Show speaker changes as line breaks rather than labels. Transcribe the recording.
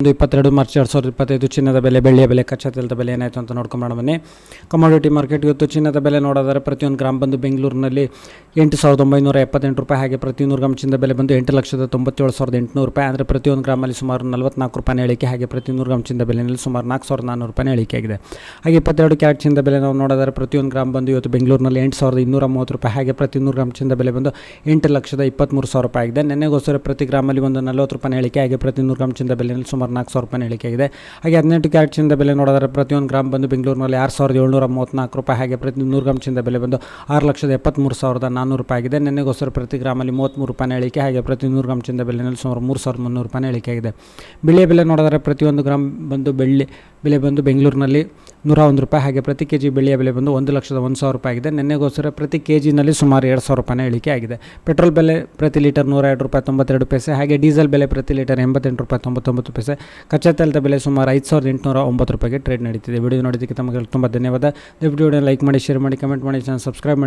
ಒಂದು ಇಪ್ಪತ್ತೆರಡು ಮಾರ್ಚ್ ಎರಡು ಸಾವಿರದ ಇಪ್ಪತ್ತೈದು, ಚಿನ್ನದ ಬೆಲೆ, ಬೆಳ್ಳಿಯ ಬೆಲೆ ಕಚ್ಚಾ ತೆಲದ ಬೆಲೆ ಏನಾಯಿತು ಅಂತ ನೋಡ್ಕೊಂಬೋಣ ಬನ್ನಿ. ಕಮಾಡಿಟಿ ಮಾರ್ಕೆಟ್ ಇವತ್ತು ಚಿನ್ನದ ಬೆಲೆ ನೋಡೋದಾದ್ರೆ ಪ್ರತಿಯೊಂದು ಗ್ರಾಮ್ ಬಂದು ಬೆಂಗಳೂರಿನಲ್ಲಿ ಎಂಟು ಸಾವಿರದ ಒಂಬೈನೂರ ಎಪ್ಪತ್ತೆಂಟು ರೂಪಾಯಿ ಹಾಗೆ ಪ್ರತಿಯೊಂದು ಗ್ರಾಮ್ ಚಿನ್ನದ ಬೆಲೆ ಬಂದು ಎಂಟು ಲಕ್ಷದ ತೊಂಬತ್ತೇಳು ಸಾವಿರದ ಎಂಟುನೂರು ರೂಪಾಯಿ ಅಂದರೆ ಪ್ರತಿಯೊಂದು ಗ್ರಾಮಲ್ಲಿ ಸುಮಾರು ನಲವತ್ನಾಲ್ಕು ರೂಪಾಯಿ ಇಳಿಕೆ ಹಾಗೆ ಪ್ರತಿಯೊಂದು ಗ್ರಾಮ್ ಚಿನ್ನದ ಬೆಲೆಯಲ್ಲಿ ಸುಮಾರು ನಾಲ್ಕು ಸಾವಿರದ ನಾನ್ನೂರು ರೂಪಾಯಿ ಇಳಿಕೆ ಆಗಿದೆ. ಹಾಗೆ ಇಪ್ಪತ್ತೆರಡು ಕ್ಯಾರೆಟ್ ಚಿನ್ನದ ಬೆಲೆ ನಾವು ನೋಡಿದರೆ ಪ್ರತಿಯೊಂದು ಗ್ರಾಮ್ ಬಂದು ಇವತ್ತು ಬೆಂಗಳೂರಿನಲ್ಲಿ ಎಂಟು ಸಾವಿರದ ಇನ್ನೂರ ಮೂವತ್ತು ರೂಪಾಯಿ ಹಾಗೆ ಪ್ರತಿಯೊಂದು ಗ್ರಾಮ್ ಚಿನ್ನದ ಬೆಲೆ ಬಂದು ಎಂಟು ಲಕ್ಷದ ಇಪ್ಪತ್ತ್ಮೂರು ಸಾವಿರ ರೂಪಾಯಿ ಆಗಿದೆ. ನೆನ್ನೆಗೋಸ್ಕರ ಪ್ರತಿ ಗ್ರಾಮಲ್ಲಿ ಒಂದು ನಲವತ್ತು ರೂಪಾಯಿ ಇಳಿಕೆ ಹಾಗೆ ಪ್ರತಿ ನೂರು ಚಿನ್ನದ ಬೆಲೆಯಲ್ಲಿ ಸುಮಾರು ನಾಲ್ಕು ಸಾವಿರ ರೂಪಾಯಿ ಇಳಿಕೆ ಆಗಿದೆ. ಹಾಗೆ ಹದಿನೆಂಟು ಕ್ಯಾರೆಟ್ ಚಿನ್ನದ ಬೆಲೆ ನೋಡಿದರೆ ಪ್ರತಿಯೊಂದು ಗ್ರಾಮ್ ಬಂದು ಬೆಂಗಳೂರಿನಲ್ಲಿ ಆರು ಸಾವಿರದ ಏಳ್ನೂರ ಮೂವತ್ತ್ನಾಲ್ಕು ರೂಪಾಯಿ ಹಾಗೆ ಪ್ರತಿ ನೂರು ಗ್ರಾಮ್ ಚಿನ್ನದ ಬೆಲೆ ಬಂದು ಆರು ಲಕ್ಷದ ಎಪ್ಪತ್ತ್ಮೂರು ಸಾವಿರದ ನಾನ್ನೂರು ರೂಪಾಯಿ ಆಗಿದೆ. ನೆನ್ನೆಗೋಸ್ಕರ ಪ್ರತಿ ಗ್ರಾಮಲ್ಲಿ ಮೂವತ್ತ್ಮೂರು ರೂಪಾಯಿ ಇಳಿಕೆ ಹಾಗೆ ಪ್ರತಿ ನೂರು ಗ್ರಾಮ್ ಚಿನ್ನದ ಬೆಲೆಯಲ್ಲಿ ಸುಮಾರು ಮೂರು ಸಾವಿರದ ಮುನ್ನೂರು ರೂಪಾಯಿ ಇಳಿಕೆ ಆಗಿದೆ. ಬೆಳೆಯ ಬೆಲೆ ನೋಡಿದ್ರೆ ಪ್ರತಿಯೊಂದು ಗ್ರಾಮ್ ಬಂದು ಬೆಳ್ಳಿ ಬೆಲೆ ಬಂದು ಬೆಂಗಳೂರಿನಲ್ಲಿ ನೂರ ಒಂದು ರೂಪಾಯಿ ಹಾಗೆ ಪ್ರತಿ ಕೆ ಜಿ ಬೆಳೆಯ ಬೆಲೆ ಬಂದು ಒಂದು ಲಕ್ಷದ ಒಂದು ಸಾವಿರ ರೂಪಾಯಿ ಆಗಿದೆ. ನೆನ್ನೆಗೋಸ್ಕರ ಪ್ರತಿ ಕೆ ಜಿನಲ್ಲಿ ಸುಮಾರು ಎರಡು ಸಾವಿರ ರೂಪಾಯಿನ ಇಳಿಕೆ ಆಗಿದೆ. ಪೆಟ್ರೋಲ್ ಬೆಲೆ ಪ್ರತಿ ಲೀಟರ್ ನೂರ ಎರಡು ರೂಪಾಯಿ ತೊಂಬತ್ತೆರಡು ಪೈಸೆ, ಹಾಗೆ ಡೀಸೆಲ್ ಬೆಲೆ ಪ್ರತಿ ಲೀಟರ್ ಎಂಬತ್ತೆಂಟು ರೂಪಾಯಿ ತೊಂಬತ್ತೊಂಬತ್ತು ಪೈಸೆ, ಕಚ್ಚಾ ತೈಲದ ಬೆಲೆ ಸುಮಾರು ಐದು ಸಾವಿರದ ಎಂಟುನೂರ ಒಂಬತ್ತು ರೂಪಾಯಿಗೆ ಟ್ರೇಡ್ ನಡೀತಿದೆ. ವಿಡಿಯೋ ನೋಡಿದಕ್ಕೆ ತಮಗೆ ತುಂಬ ಧನ್ಯವಾದ. ವಿಡಿಯೋ ಲೈಕ್ ಮಾಡಿ, ಶೇರ್ ಮಾಡಿ, ಕಮೆಂಟ್ ಮಾಡಿ, ಚಾನಲ್ ಸಬ್ಸ್ಕ್ರೈಬ್ ಮಾಡಿ.